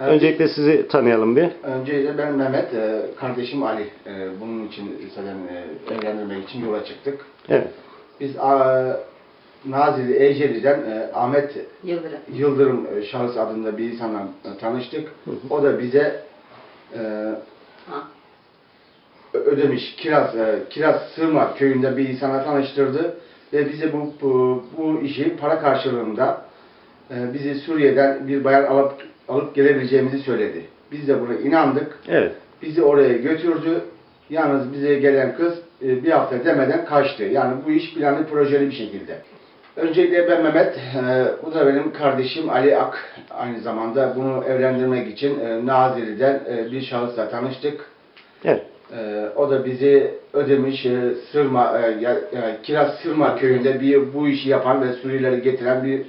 Evet. Öncelikle sizi tanıyalım bir. Öncelikle ben Mehmet, e, kardeşim Ali. E, Bunun için zaten e, evlendirmek için yola çıktık. Evet. Biz a, Nazilli Eceli'den e, Ahmet Yıldırım. Yıldırım e, şahıs adında bir insanla e, tanıştık. O da bize e, Ha. Ödemiş, Kiraz, e, Kiraz Sırma köyünde bir insana tanıştırdı ve bize bu, bu, bu işi para karşılığında e, bizi Suriye'den bir bayan alıp alıp gelebileceğimizi söyledi. Biz de buna inandık. Evet. Bizi oraya götürdü. Yalnız bize gelen kız e, bir hafta demeden kaçtı. Yani bu iş planlı projeli bir şekilde. Öncelikle ben Mehmet, e, bu da benim kardeşim Ali Ak. Aynı zamanda bunu evlendirmek için e, Nazilli'den e, bir şahısla tanıştık. Evet. O da bizi Ödemiş e, Sırma, e, ya, Kiraz Sırma köyünde bir bu işi yapan ve Suriyelileri getiren bir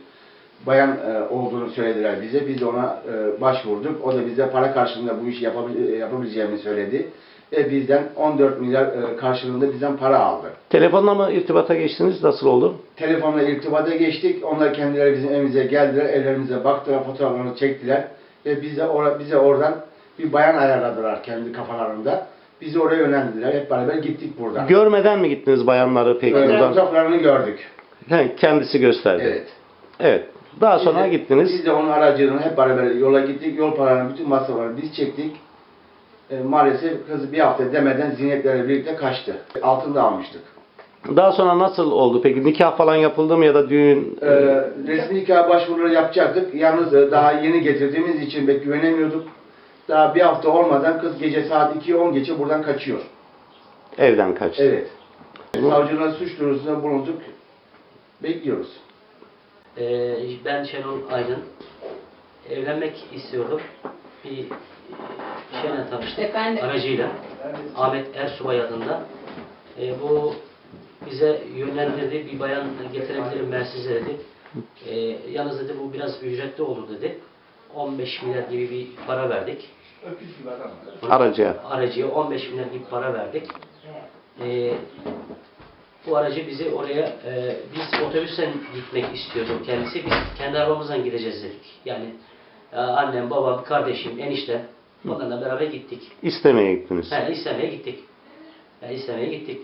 bayan e, olduğunu söylediler bize. Biz de ona e, başvurduk. O da bize para karşılığında bu işi yapabil- yapabileceğini söyledi. Ve bizden 14 milyar e, karşılığında bizden para aldı. Telefonla mı irtibata geçtiniz? Nasıl oldu? Telefonla irtibata geçtik. Onlar kendileri bizim evimize geldiler. Evlerimize baktılar, fotoğraflarını çektiler. Ve bize, or- bize oradan bir bayan ayarladılar kendi kafalarında. Bizi oraya yönlendirdiler. Hep beraber gittik buradan. Görmeden mi gittiniz bayanları peki buradan? fotoğraflarını gördük. He, kendisi gösterdi. Evet. Evet. Daha sonra Biz de- gittiniz. Biz de onun aracılığıyla hep beraber yola gittik. Yol paralarını, bütün masrafları biz çektik. E, maalesef kız bir hafta demeden zinetlerle birlikte kaçtı. Altında almıştık. Daha sonra nasıl oldu peki? Nikah falan yapıldı mı ya da düğün? E, resmi nikah başvuruları yapacaktık. Yalnız e, daha yeni getirdiğimiz için pek güvenemiyorduk. Daha bir hafta olmadan kız gece saat 2'ye 10 geçe buradan kaçıyor. Evden kaçtı. Evet. Savcılığa suç duyurusunda bulunduk. Bekliyoruz. Ee, ben Şenol Aydın. Evlenmek istiyordum. Bir e, şeyle tanıştık. Efendim? Aracıyla. Ahmet Ersubay adında. Ee, bu bize yönlendirdi. Bir bayan getirebilirim ben size dedi. Ee, yalnız dedi bu biraz ücretli olur dedi. 15 milyar gibi bir para verdik. Aracıya. Aracıya 15 milyar gibi para verdik. Ee, bu aracı bizi oraya, e, biz otobüsten gitmek istiyorduk kendisi. Biz kendi arabamızdan gideceğiz dedik. Yani e, annem, babam, kardeşim, enişte onlarla beraber gittik. İstemeye gittiniz. He, istemeye gittik. Yani istemeye gittik.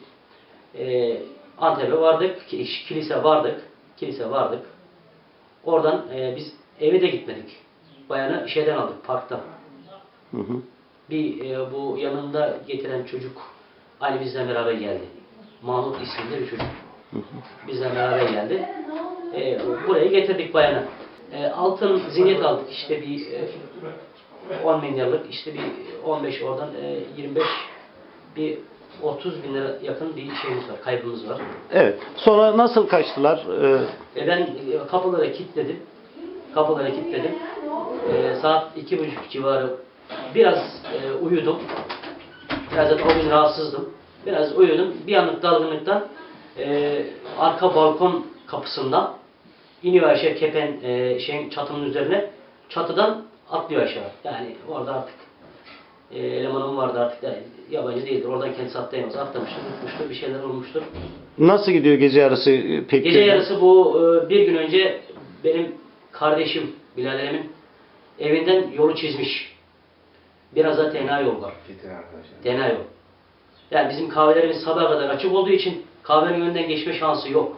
Ee, Antep'e vardık, ki- kilise vardık, kilise vardık. Oradan e, biz eve de gitmedik. Bayanı şeyden aldık, parkta. Hı hı. Bir e, bu yanında getiren çocuk Ali bizle beraber geldi. Mahmut isimli bir çocuk. Bizle beraber geldi. E, buraya getirdik bayanı. E, altın zinet aldık işte bir e, 10 milyarlık işte bir 15 oradan e, 25 bir 30 bin lira yakın bir şeyimiz var, kaybımız var. Evet. Sonra nasıl kaçtılar? Ee, E, ben e, kapıları kilitledim. Kapıları kilitledim. E, saat iki buçuk civarı biraz e, uyudum. Biraz da o gün rahatsızdım. Biraz uyudum. Bir anlık dalgınlıktan e, arka balkon kapısından iniyor aşağı kepen e, şeyin çatının üzerine. Çatıdan atlıyor aşağı. Yani orada artık e, elemanım vardı artık yani yabancı değildir. Oradan kendisi atlayamaz. Atlamıştır, tutmuştur, bir şeyler olmuştur. nasıl gidiyor gece yarısı e, peki? Gece yarısı bu e, bir gün önce benim kardeşim Bilal Emin evinden yolu çizmiş. Biraz da tenha yol var. Tenha yol. Yani bizim kahvelerimiz sabaha kadar açık olduğu için kahvenin önünden geçme şansı yok.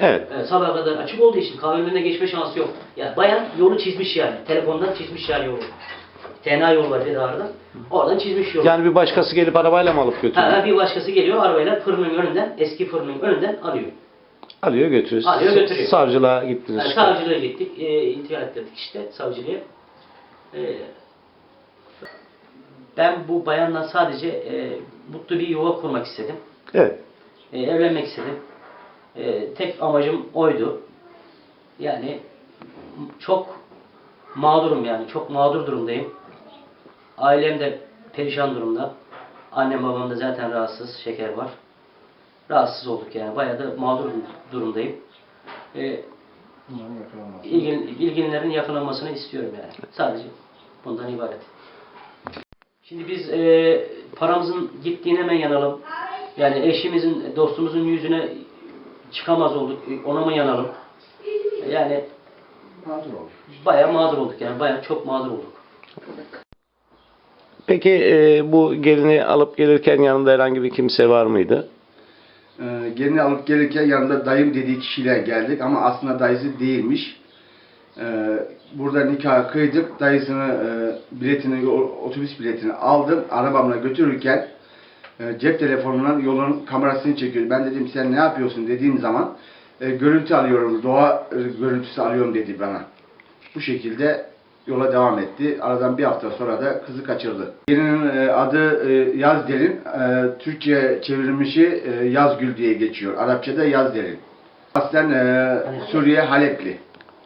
Evet. Yani sabaha kadar açık olduğu için kahvenin önünden geçme şansı yok. Yani bayan yolu çizmiş yani. Telefondan çizmiş yani yolu. Tenha yol var bir arada. Oradan çizmiş yolu. Yani bir başkası gelip arabayla mı alıp götürüyor? Ha, bir başkası geliyor arabayla fırının önünden, eski fırının önünden alıyor. Alıyor götürüyor. Alıyor, götürüyor. Savcılığa gittiniz. Yani savcılığa gittik, e, intikal ettirdik işte savcılığa. E, ben bu bayanla sadece e, mutlu bir yuva kurmak istedim. Evet. E, evlenmek istedim. E, tek amacım oydu. Yani çok mağdurum yani, çok mağdur durumdayım. Ailem de perişan durumda. Annem babam da zaten rahatsız, şeker var. Rahatsız olduk yani, bayağı da mağdur durumdayım. E, ilgin, ilginlerin yakalanmasını istiyorum yani. Sadece bundan ibaret. Şimdi biz e, paramızın gittiğine hemen yanalım. Yani eşimizin, dostumuzun yüzüne çıkamaz olduk. Ona mı yanalım? Yani Mağdur olduk. Bayağı mağdur olduk yani. Bayağı çok mağdur olduk. Peki e, bu gelini alıp gelirken yanında herhangi bir kimse var mıydı? Ee, gelini alıp gelirken yanında dayım dediği kişiyle geldik ama aslında dayısı değilmiş. Ee, burada nikah kıydık. Dayısını e, biletini, otobüs biletini aldım. Arabamla götürürken e, cep telefonundan yolun kamerasını çekiyor. Ben dedim sen ne yapıyorsun dediğim zaman e, görüntü alıyorum, doğa e, görüntüsü alıyorum dedi bana. Bu şekilde yola devam etti. Aradan bir hafta sonra da kızı kaçırdı. Gelinin e, adı e, Yazderin. E, Türkçe çevrilmişi e, Yazgül diye geçiyor. Arapçada Yazderin. Aslen e, Suriye Halepli.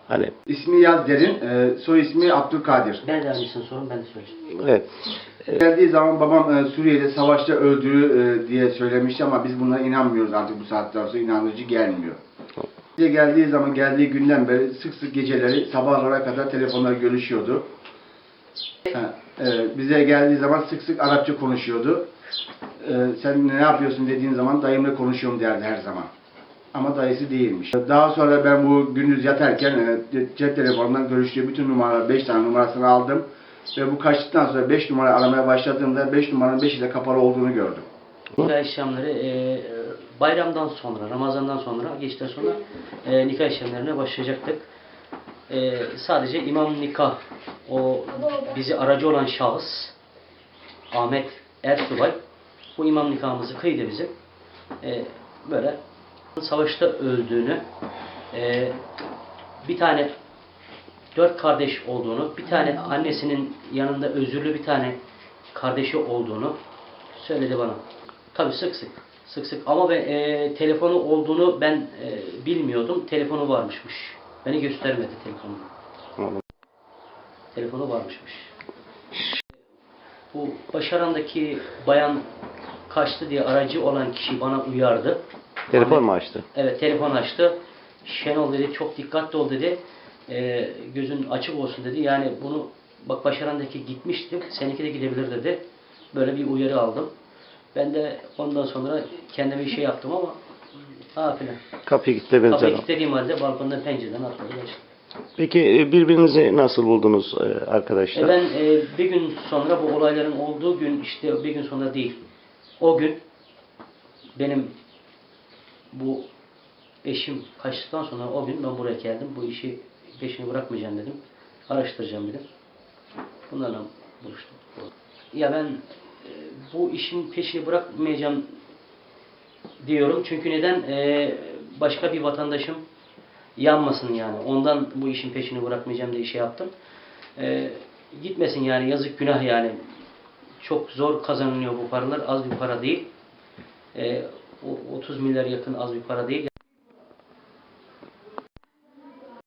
Hani İsmi Yazderin, e, soy ismi Abdülkadir. Ben de aynısını sorun ben de söyleyeceğim. evet. Geldiği zaman babam e, Suriye'de savaşta öldüğü e, diye söylemişti ama biz buna inanmıyoruz artık bu saatten sonra inandırıcı gelmiyor. Bize geldiği zaman geldiği günden beri sık sık geceleri sabahlara kadar telefonlar görüşüyordu. Ha, e, bize geldiği zaman sık sık Arapça konuşuyordu. E, sen ne yapıyorsun dediğin zaman dayımla konuşuyorum derdi her zaman. Ama dayısı değilmiş. Daha sonra ben bu gündüz yatarken e, cep telefonundan görüştüğü bütün numaralar, 5 tane numarasını aldım. Ve bu kaçtıktan sonra 5 numara aramaya başladığımda 5 numaranın 5'i de kapalı olduğunu gördüm. Nikah işlemleri e, bayramdan sonra, Ramazan'dan sonra, geçten sonra e, nikah işlemlerine başlayacaktık. E, sadece imam nikah, o bizi aracı olan şahıs, Ahmet Ersubay, bu imam nikahımızı kıydı bizim. E, böyle savaşta öldüğünü, e, bir tane dört kardeş olduğunu, bir tane annesinin yanında özürlü bir tane kardeşi olduğunu söyledi bana. Tabii sık sık. Sık sık. Ama ben, e, telefonu olduğunu ben e, bilmiyordum. Telefonu varmışmış. Beni göstermedi telefonu. Telefonu varmışmış. Bu Başaran'daki bayan kaçtı diye aracı olan kişi bana uyardı. Telefon Ahmet- mu açtı? Evet telefon açtı. Şenol dedi çok dikkatli ol dedi. Ee, gözün açık olsun dedi. Yani bunu bak Başaran'daki gitmişti. Seninki de gidebilir dedi. Böyle bir uyarı aldım. Ben de ondan sonra kendime bir şey yaptım ama ha filan. Kapıyı kilitlediniz. Kapıyı kilitlediğim halde balkondan pencereden atladı geçti. Peki e, birbirinizi nasıl buldunuz e, arkadaşlar? E ben e, bir gün sonra bu olayların olduğu gün işte bir gün sonra değil. O gün benim bu eşim kaçtıktan sonra o gün ben buraya geldim. Bu işi peşini bırakmayacağım dedim. Araştıracağım dedim. Bunlarla buluştum. Ya ben e, bu işin peşini bırakmayacağım diyorum. Çünkü neden? E, başka bir vatandaşım yanmasın yani. Ondan bu işin peşini bırakmayacağım diye şey yaptım. E, gitmesin yani yazık günah yani. Çok zor kazanılıyor bu paralar. Az bir para değil. 30 milyar yakın az bir para değil.